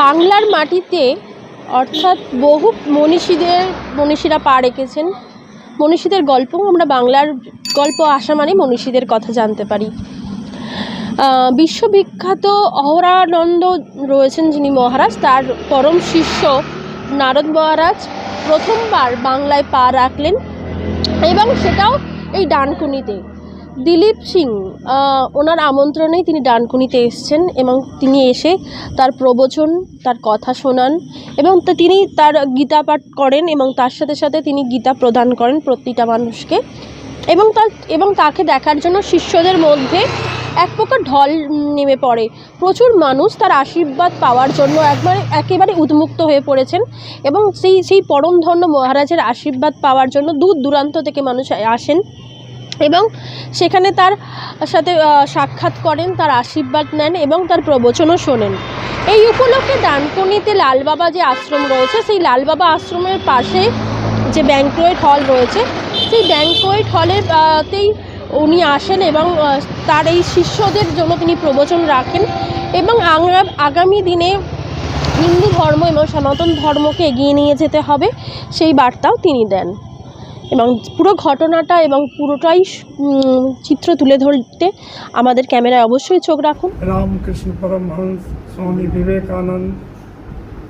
বাংলার মাটিতে, অর্থাৎ বহু মনীষীদের, মনীষীরা পা রেখেছেন। মনীষীদের গল্প আমরা বাংলার গল্প আসা মানে মনীষীদের কথা জানতে পারি। বিশ্ববিখ্যাত অহরানন্দ রয়েছেন যিনি মহারাজ। তার পরম শিষ্য নারদ মহারাজ প্রথমবার বাংলায় পা রাখলেন এবং সেটাও এই ডানকুনিতে। দিলীপ সিং ওনার আমন্ত্রণেই তিনি ডানকুনিতে এসছেন এবং তিনি এসে তার প্রবচন, তার কথা শোনান এবং তিনি তার গীতা পাঠ করেন এবং তার সাথে সাথে তিনি গীতা প্রদান করেন প্রতিটা মানুষকে এবং তার, এবং তাকে দেখার জন্য শিষ্যদের মধ্যে এক প্রকার ঢল নেমে পড়ে। প্রচুর মানুষ তার আশীর্বাদ পাওয়ার জন্য একবারে, একেবারে উন্মুক্ত হয়ে পড়েছেন এবং সেই সেই পরমধন্য মহারাজের আশীর্বাদ পাওয়ার জন্য দূর দূরান্ত থেকে মানুষ আসেন। এবং সেখানে তার সাথে সাক্ষাৎ করেন, তার আশীর্বাদ নেন এবং তার প্রবচনও শোনেন। এই উপলক্ষে ডানকুনিতে লালবাবা যে আশ্রম রয়েছে, সেই লালবাবা আশ্রমের পাশে যে ব্যাঙ্কোয়েট হল রয়েছে, সেই ব্যাঙ্কোয়েট হলের তেই উনি আসেন এবং তার এই শিষ্যদের জন্য তিনি প্রবচন রাখেন এবং আংরা- আগামী দিনে হিন্দু ধর্ম এবং সনাতন ধর্মকে এগিয়ে নিয়ে যেতে হবে, সেই বার্তাও তিনি দেন। এবং পুরো ঘটনাটা এবং পুরোটাই উম, চিত্র তুলে ধরতে আমাদের ক্যামেরায় অবশ্যই চোখ রাখুন रामकृष्ण परमहंस स्वामी विवेकानंद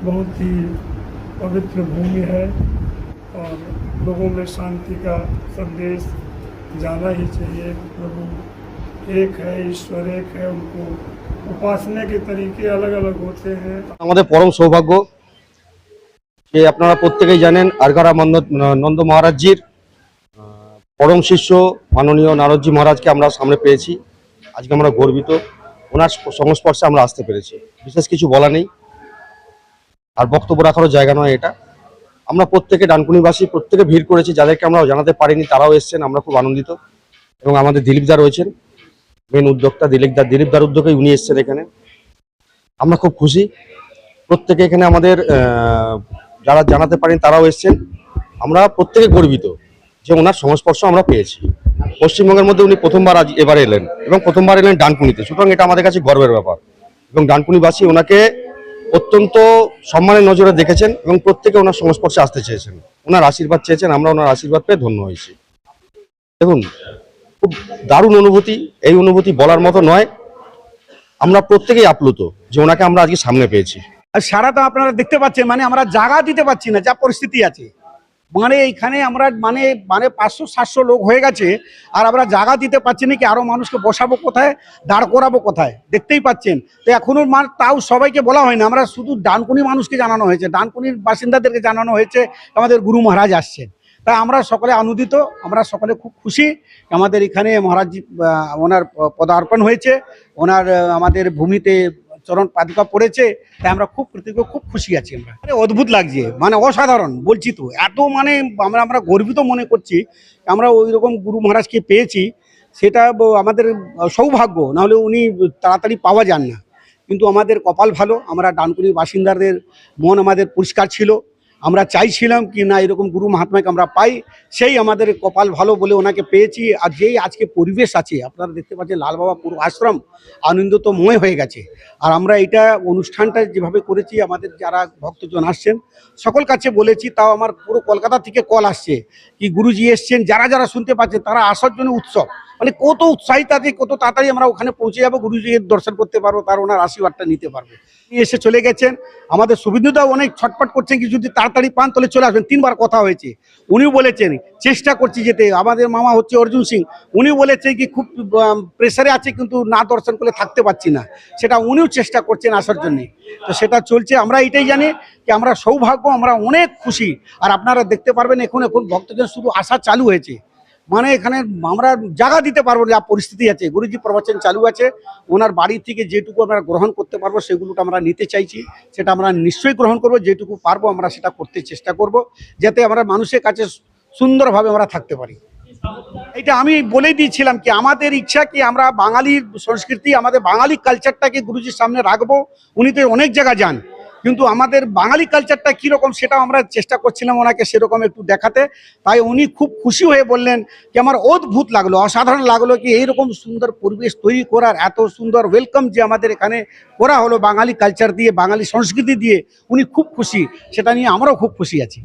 बहुत ही पवित्र भूमि है और लोगों में शांति का संदेश जाना ही चाहिए प्रभु एक है ईश्वर एक है उनको उपासना के तरीके अलग अलग होते हैं আমাদের পরম সৌভাগ্য যে আপনারা প্রত্যেকেই জানেন আরগারা মন্দ নন্দ মহারাজজির আহ, পরম শিষ্য মাননীয় নারদজি মহারাজকে আমরা সামনে পেয়েছি। আজকে আমরা গর্বিত। ওনার সংস্পর্শে আমরা আসতে পেরেছি। বিশেষ কিছু বলা নেই। আর বক্তব্য রাখারও জায়গা নয় এটা। আমরা প্রত্যেকে ডানকুনিবাসী, প্রত্যেকে ভিড় করেছি। যাদেরকে আমরা জানাতে পারিনি, তারাও এসেছেন। আমরা খুব আনন্দিত। এবং আমাদের দিলীপদা রয়েছেন। মেন উদ্যোক্তা দিলীপদা দিলীপদার উদ্যোগে উনি এসেছেন এখানে। আমরা খুব খুশি। প্রত্যেকে এখানে আমাদের যারা জানাতে পারেন, তারাও এসছেন। আমরা প্রত্যেকে গর্বিত। যে ওনার সংস্পর্শ আমরা পেয়েছি। পশ্চিমবঙ্গের মধ্যে উনি প্রথমবার আজ এবার এলেন এবং প্রথমবার এলেন ডানকুনিতে। সুতরাং এটা আমাদের কাছে গর্বের ব্যাপার। এবং ডানকুনিবাসী ওনাকে অত্যন্ত সম্মানের নজরে দেখেছেন এবং প্রত্যেকে ওনার সংস্পর্শে আসতে চেয়েছেন। ওনার আশীর্বাদ চেয়েছেন, আমরা ওনার আশীর্বাদ পেয়ে ধন্য হয়েছি। দেখুন, খুব দারুণ অনুভূতি, এই অনুভূতি বলার মতো নয়। আমরা প্রত্যেকেই আপ্লুত যে ওনাকে আমরা আজকে সামনে পেয়েছি। আর সারা তো আপনারা দেখতে পাচ্ছেন মানে আমরা জায়গা দিতে পারছি না, যা পরিস্থিতি আছে। মানে এইখানে আমরা মানে মানে পাঁচশো, সাতশো লোক হয়ে গেছে, আর আমরা জায়গা দিতে পারছি না কি আরও মানুষকে বসাবো কোথায়, দাঁড় করাবো কোথায়, দেখতেই পাচ্ছেন। তো এখনও মান তাও সবাইকে বলা হয় না আমরা শুধু ডানকুনি মানুষকে জানানো হয়েছে, ডানকুনির বাসিন্দাদেরকে জানানো হয়েছে আমাদের গুরু মহারাজ আসছেন। তাই আমরা সকলে আনন্দিত, আমরা সকলে খুব খুশি আমাদের এখানে মহারাজ ওনার পদার্পণ হয়েছে, ওনার আমাদের ভূমিতে চরণ পাদুকা পড়েছে, তাই আমরা খুব কৃতজ্ঞ, খুব খুশি আছি আমরা। আরে অদ্ভুত লাগছে মানে অসাধারণ, বলছি তো। এত মানে আমরা আমরা গর্বিত মনে করছি, আমরা ওই রকম গুরু মহারাজকে পেয়েছি, সেটা আমাদের সৌভাগ্য, নাহলে উনি তাড়াতাড়ি পাওয়া যান না। কিন্তু আমাদের কপাল ভালো, আমরা ডানকুনির বাসিন্দাদের মন আমাদের পরিষ্কার ছিল। আমরা চাইছিলাম কি না এরকম গুরু মহাত্মাকে আমরা পাই, সেই আমাদের কপাল ভালো বলে ওনাকে পেয়েছি। আর যেই আজকে পরিবেশ আছে, আপনারা দেখতে পাচ্ছেন লাল বাবা পুরো আশ্রম আনন্দতময় হয়ে গেছে। আর আমরা এটা অনুষ্ঠানটা যেভাবে করেছি, আমাদের যারা ভক্তজন আসছেন, সকল কাছে বলেছি, তাও আমার পুরো কলকাতা থেকে কল আসছে, কি গুরুজি এসছেন, যারা যারা শুনতে পাচ্ছেন, তারা আসার জন্য উৎসব। মানে কত উৎসাহিত আছে কত তাড়াতাড়ি আমরা ওখানে পৌঁছে যাব গুরুজির দর্শন করতে পারব, তার ওনার আশীর্বাদটা নিতে পারব। এসে চলে গেছেন। আমাদের সুবিধুদাও অনেক ছটপট করছেন কি যদি তাড়াতাড়ি পান তাহলে চলে আসবেন। তিনবার কথা হয়েছে। উনিও বলেছেন, চেষ্টা করছি যেতে। আমাদের মামা হচ্ছে অর্জুন সিং উনি বলেছেন কি, খুব প্রেসারে আছে, কিন্তু না দর্শন করলে থাকতে পারছি না। সেটা উনিও চেষ্টা করছেন আসার জন্যে। তো সেটা চলছে। আমরা এটাই জানি যে, আমরা সৌভাগ্য, আমরা অনেক খুশি। আর আপনারা দেখতে পারবেন, এখন এখন ভক্তজন শুধু আসা চালু হয়েছে। মানে এখানে আমরা জায়গা দিতে পারব যা পরিস্থিতি আছে। গুরুজি প্রবচন চালু আছে, ওনার বাড়ি থেকে যেটুকু আমরা গ্রহণ করতে পারব সেগুলো আমরা নিতে চাইছি, সেটা আমরা নিশ্চয়ই গ্রহণ করব, যেটুকু পারব আমরা সেটা করতে চেষ্টা করব, যাতে আমরা মানুষের কাছে সুন্দরভাবে আমরা থাকতে পারি। এটা আমি বলেই দিয়েছিলাম কি, আমাদের ইচ্ছা কি আমরা বাঙালি সংস্কৃতি, আমাদের বাঙালি কালচারটাকে গুরুজির সামনে রাখব। উনি তো অনেক জায়গা যান। কিন্তু আমাদের বাঙালি কালচারটা কীরকম সেটাও আমরা চেষ্টা করছিলাম ওনাকে সেরকম একটু দেখাতে। তাই উনি খুব খুশি হয়ে বললেন যে, আমার অদ্ভুত লাগল, অসাধারণ লাগল কি এইরকম সুন্দর পরিবেশ তৈরি করার, এত সুন্দর ওয়েলকাম যে আমাদের এখানে করা হলো বাঙালি কালচার দিয়ে, বাঙালি সংস্কৃতি দিয়ে। উনি খুব খুশি, সেটা নিয়ে আমরাও খুব খুশি আছি।